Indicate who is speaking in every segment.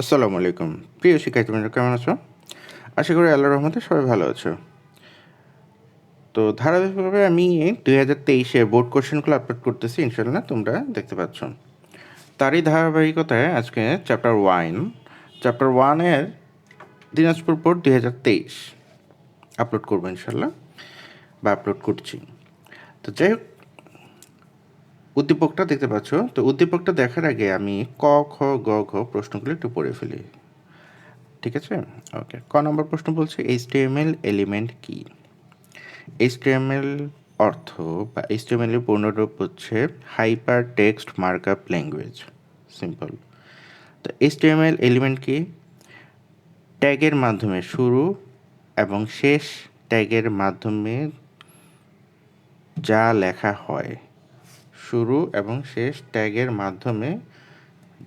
Speaker 1: আসসালামু আলাইকুম। প্রিয় শিক্ষার্থীবৃন্দ কেমন আছো? আশা করি আল্লাহ রহমতে সবাই ভালো আছো। তো ধারাবাহিকভাবে আমি দুই হাজার তেইশে বোর্ড কোশ্চেনগুলো আপলোড করতেছি ইনশাল্লাহ তোমরা দেখতে পাচ্ছ। তারই ধারাবাহিকতায় আজকে চ্যাপ্টার ওয়ান চ্যাপ্টার ওয়ানের দিনাজপুর বোর্ড দুই হাজার তেইশ আপলোড করব ইনশাল্লাহ বা আপলোড করছি। তো যাই হোক উদ্দীপকটা দেখতে পাচ্ছ? তো উদ্দীপকটা দেখার আগে আমি ক, খ, গ, ঘ প্রশ্নগুলো একটু পড়ে ফেলি। ঠিক আছে? ওকে, ক নম্বর প্রশ্ন বলছে এইচটিএমএল এলিমেন্ট কি? এইচটিএমএল অর্থ বা এইচটিএমএল এর পূর্ণরূপ হচ্ছে hyper text markup language simple তো এইচটিএমএল এলিমেন্ট কি? ট্যাগের মাধ্যমে শুরু এবং শেষ ট্যাগের মাধ্যমে যা লেখা হয়। শুরু এবং শেষ ট্যাগের মাধ্যমে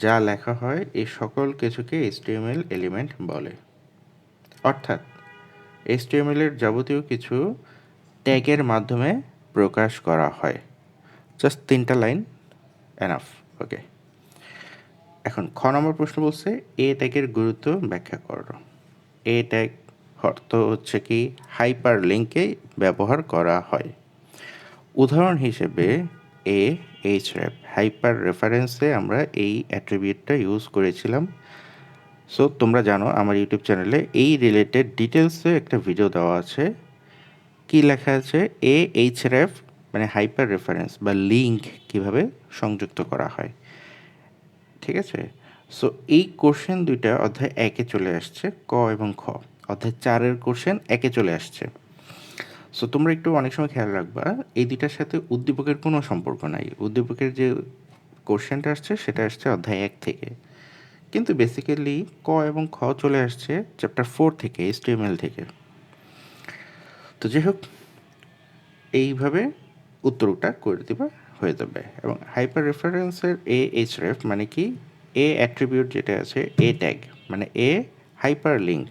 Speaker 1: যা লেখা হয় এই সকল কিছুকে এইচটিএমএল এলিমেন্ট বলে। অর্থাৎ এইচটিএমএল এর যাবতীয় কিছু ট্যাগের মাধ্যমে প্রকাশ করা হয়। জাস্ট তিনটা লাইন এনাফ ওকে এখন খ নম্বর প্রশ্ন বলছে, এ ট্যাগের গুরুত্ব ব্যাখ্যা করো। এ ট্যাগ অর্থ হচ্ছে কি হাইপার লিঙ্কে ব্যবহার করা হয়। উদাহরণ হিসেবে এ এইচ র্যাপ হাইপার রেফারেন্সে আমরা এই অ্যাট্রিবিউটটা ইউজ করেছিলাম। সো তোমরা জানো, আমার ইউটিউব চ্যানেলে এই রিলেটেড ডিটেলসে একটা ভিডিও দেওয়া আছে। কি লেখা আছে? এ এইচ র্যাপ মানে হাইপার রেফারেন্স বা লিঙ্ক কীভাবে সংযুক্ত করা হয়। ঠিক আছে? সো এই কোশ্চেন দুইটা অধ্যায় একে চলে আসছে, ক এবং খ। অধ্যায় চারের কোশ্চেন একে চলে আসছে। সো তোমরা একটু অনেক সময় খেয়াল রাখবা, এই দুইটার সাথে উদ্দীপকের কোনো সম্পর্ক নাই। উদ্দীপকের যে কোশ্চেনটা আসছে, সেটা আসছে অধ্যায় এক থেকে। কিন্তু বেসিক্যালি ক এবং খ চলে আসছে চ্যাপ্টার ফোর থেকে এসটিএমএল থেকে। তো যাই হোক, এইভাবে উত্তরটা করে দিবা, হয়ে যাবে। এবং হাইপার রেফারেন্সের এ এইচ রেফ মানে কি? এ অ্যাট্রিবিউট যেটা আছে এ ট্যাগ মানে A hyper link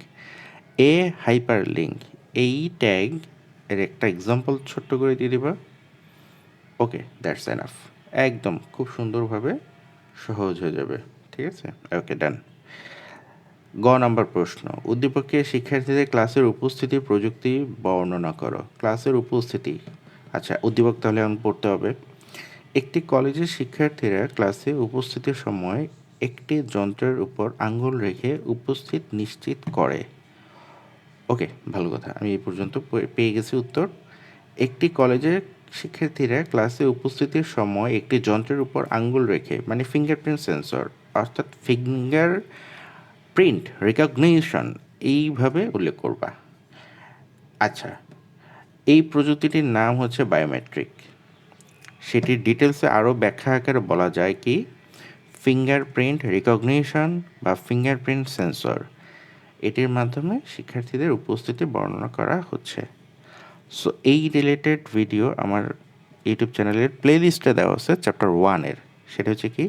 Speaker 1: A hyper link এই ট্যাগ এর একটা এক্সাম্পল ছোট্ট করে দিয়ে দিবা। ওকে দ্যাটস এনাফ একদম খুব সুন্দরভাবে সহজ হয়ে যাবে, ঠিক আছে? ওকে ডান গ নাম্বার প্রশ্ন। উদ্দীপকে শিক্ষার্থীদের ক্লাসের উপস্থিতি, প্রযুক্তি বর্ণনা করো। ক্লাসের উপস্থিতি। আচ্ছা উদ্দীপক তাহলে এখন পড়তে হবে। একটি কলেজের শিক্ষার্থীরা ক্লাসে উপস্থিতির সময় একটি যন্ত্রের উপর আঙ্গুল রেখে উপস্থিত নিশ্চিত করে। ওকে, ভালো কথা। আমি এই পর্যন্ত পেয়ে গেছি উত্তর। একটি কলেজের শিক্ষার্থীরা ক্লাসে উপস্থিতির সময় একটি যন্ত্রের উপর আঙ্গুল রেখে মানে ফিঙ্গারপ্রিন্ট সেন্সর অর্থাৎ ফিঙ্গার প্রিন্ট রেকগনিশন এইভাবে উল্লেখ করবা। আচ্ছা এই প্রযুক্তিটির নাম হচ্ছে বায়োমেট্রিক সেটির ডিটেলসে আরও ব্যাখ্যা আকারে বলা যায় কি ফিঙ্গারপ্রিন্ট রিকগনিশন বা ফিঙ্গারপ্রিন্ট সেন্সর এটির মাধ্যমে শিক্ষার্থীদের উপস্থিতি বর্ণনা করা হচ্ছে। সো এই রিলেটেড ভিডিও আমার ইউটিউব চ্যানেলের প্লেলিস্টে দেওয়া আছে চ্যাপ্টার ওয়ানের সেটা হচ্ছে কি?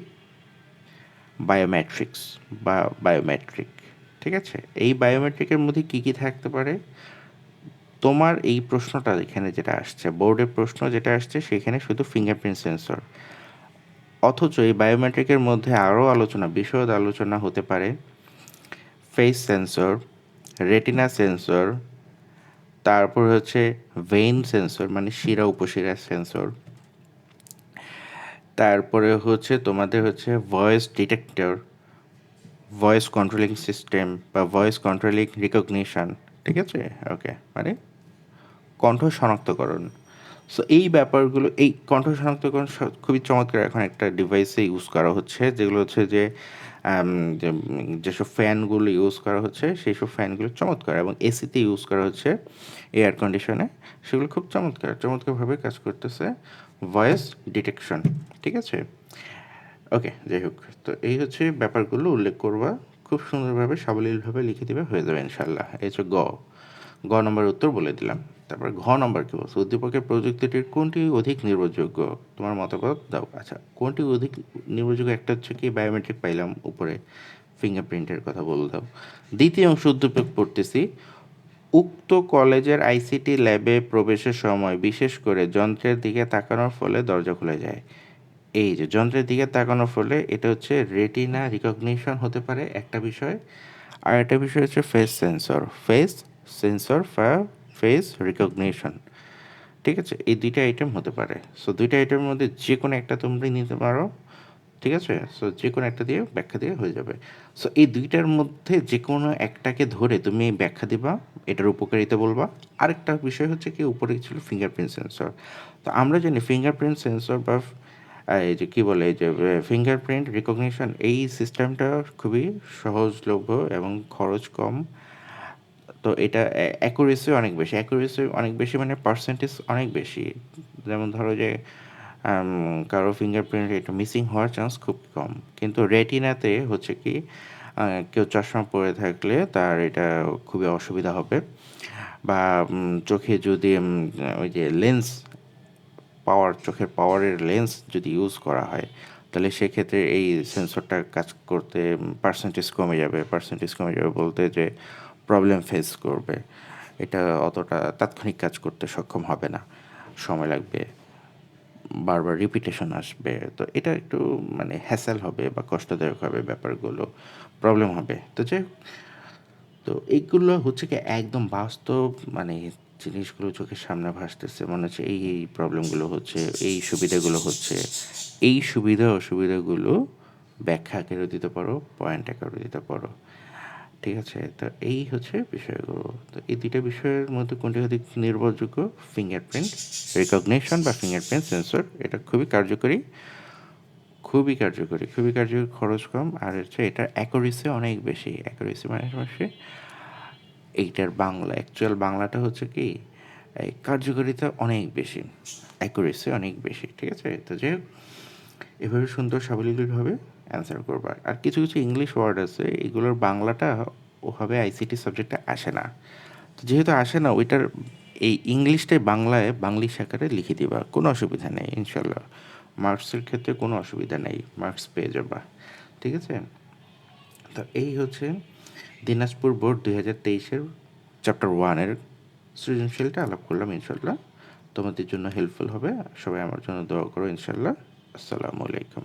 Speaker 1: বায়োমেট্রিক্স বা বায়োমেট্রিক ঠিক আছে? এই বায়োমেট্রিকের মধ্যে কী কী থাকতে পারে? তোমার এই প্রশ্নটা এখানে যেটা আসছে বোর্ডের প্রশ্ন যেটা আসছে, সেখানে শুধু ফিঙ্গারপ্রিন্ট সেন্সর অথচ এই বায়োমেট্রিকের মধ্যে আরও আলোচনা, বিশদ আলোচনা হতে পারে। ফেস সেন্সর রেটিনা সেন্সর তারপর হচ্ছে ভেইন সেন্সর মানে শিরা উপশিরা সেন্সর তারপরে হচ্ছে তোমাদের হচ্ছে voice detector voice controlling system বা ভয়েস কন্ট্রোলিং রিকগনিশন ঠিক আছে? ওকে মানে কণ্ঠ শনাক্তকরণ। সো এই ব্যাপারগুলো, এই কণ্ঠ শনাক্তকরণ খুবই চমৎকার এখন একটা ডিভাইসে ইউজ করা হচ্ছে, যেগুলো হচ্ছে যে যেসব ফ্যানগুলো ইউজ করা হচ্ছে সেই সব ফ্যানগুলো চমৎকার এবং এসিতে ইউজ করা হচ্ছে এয়ার কন্ডিশনে। সেগুলো খুব চমৎকার, চমৎকারভাবে কাজ করতেছে ভয়েস ডিটেকশন, ঠিক আছে? ওকে, যাই হোক, তো এই হচ্ছে ব্যাপারগুলো উল্লেখ করবা। খুব সুন্দরভাবে সাবলীলভাবে লিখে দেবে হয়ে যাবে ইনশাল্লাহ এই হচ্ছে গ। গ নম্বর উত্তর বলে দিলাম। তারপর ঘ নম্বর কী বলছে? উদ্দীপকের প্রযুক্তিটির কোনটি অধিক নির্ভরযোগ্য? তোমার মতামত দাও। আচ্ছা কোনটি অধিক নির্ভরযোগ্য? একটা হচ্ছে কি বায়োমেট্রিক পাইলাম উপরে ফিঙ্গারপ্রিন্টের কথা বলে দাও। দ্বিতীয় অংশ উদ্দীপক পড়তেছি, উক্ত কলেজের আইসিটি ল্যাবে প্রবেশের সময় বিশেষ করে যন্ত্রের দিকে তাকানোর ফলে দরজা খুলে যায়। এই যে যন্ত্রের দিকে তাকানোর ফলে এটা হচ্ছে রেটিনা রিকগনিশন হতে পারে একটা বিষয়। আর একটা বিষয় হচ্ছে face sensor face sensor face recognition ঠিক আছে? এই দুইটা আইটেম হতে পারে। সো দুইটা আইটেমের মধ্যে যে কোনো একটা তোমরা নিতে পারো। ঠিক আছে? সো যে কোনো একটা দিয়ে ব্যাখ্যা দিয়ে হয়ে যাবে। সো এই দুইটার মধ্যে যে কোনো একটাকে ধরে তুমি ব্যাখ্যা দিবা, এটার উপকারিতা বলবা। আরেকটা বিষয় হচ্ছে কি, উপরে ছিল ফিঙ্গারপ্রিন্ট সেন্সর তো আমরা জানি ফিঙ্গারপ্রিন্ট সেন্সর বা এই যে কী বলে, এই যে ফিঙ্গারপ্রিন্ট রিকগনিশন এই সিস্টেমটা খুবই সহজলভ্য এবং খরচ কম। তো এটা অ্যাকুরেসি অনেক বেশি। অ্যাকুরেসি অনেক বেশি মানে পার্সেন্টেজ অনেক বেশি। যেমন ধরো যে কারও ফিঙ্গারপ্রিন্ট একটু মিসিং হওয়ার চান্স খুব কম। কিন্তু রেটিনাতে হচ্ছে কি কেউ চশমা পরে থাকলে তার এটা খুবই অসুবিধা হবে। বা চোখে যদি ওই যে লেন্স পাওয়ার চোখের পাওয়ারের লেন্স যদি ইউজ করা হয়, তাহলে সেক্ষেত্রে এই সেন্সরটা কাজ করতে পার্সেন্টেজ কমে যাবে। পার্সেন্টেজ কমে যাবে বলতে যে প্রবলেম ফেস করবে। এটা অতটা তাৎক্ষণিক কাজ করতে সক্ষম হবে না। সময় লাগবে, বারবার রিপিটেশন আসবে। তো এটা একটু মানে হ্যাসেল হবে বা কষ্টদায়ক হবে ব্যাপারগুলো প্রবলেম হবে। তো যাই তো এইগুলো হচ্ছে কি একদম বাস্তব মানে জিনিসগুলো চোখের সামনে ভাসতেছে। মনে হচ্ছে এই এই প্রবলেমগুলো হচ্ছে, এই সুবিধাগুলো হচ্ছে। এই সুবিধা, অসুবিধাগুলো ব্যাখ্যা আকারে দিতে পারো পয়েন্ট আকারে দিতে পারো। ঠিক আছে? তো এই হচ্ছে বিষয়গুলো। তো এই দুইটা বিষয়ের মধ্যে কোনটি অধিক নির্ভরযোগ্য? ফিঙ্গারপ্রিন্ট রেকগনিশন বা ফিঙ্গারপ্রিন্ট সেন্সর এটা খুবই কার্যকরী। খুবই কার্যকরী খুবই কার্যকরী খরচ কম। আর হচ্ছে এটার অ্যাকুরেসি অনেক বেশি। অ্যাকুরেসি মানে হচ্ছে এইটার বাংলা। অ্যাকচুয়াল বাংলাটা হচ্ছে কি? এই কার্যকারিতা অনেক বেশি। অ্যাকুরেসি অনেক বেশি, ঠিক আছে? তো হোক, এভাবে সুন্দর সাবলীলভাবে অ্যান্সার করবা। আর কিছু কিছু ইংলিশ ওয়ার্ড আছে, এগুলোর বাংলাটা ওভাবে আইসিটি সাবজেক্টে আসে না। তো যেহেতু আসে না, ওইটার এই ইংলিশটাই বাংলায় বাংলিশ আকারে লিখে দিবা, কোনো অসুবিধা নেই ইনশাল্লাহ মার্কসের ক্ষেত্রে কোনো অসুবিধা নেই মার্কস পেয়ে যাবা, ঠিক আছে? তো এই হচ্ছে দিনাজপুর বোর্ড দুই হাজার তেইশের চ্যাপ্টার ওয়ানের সৃজনশীলটা, আলাপ করলাম ইনশাল্লাহ তোমাদের জন্য হেল্পফুল হবে, সবাই আমার জন্য দোয়া করো ইনশাল্লাহ আসসালামু আলাইকুম।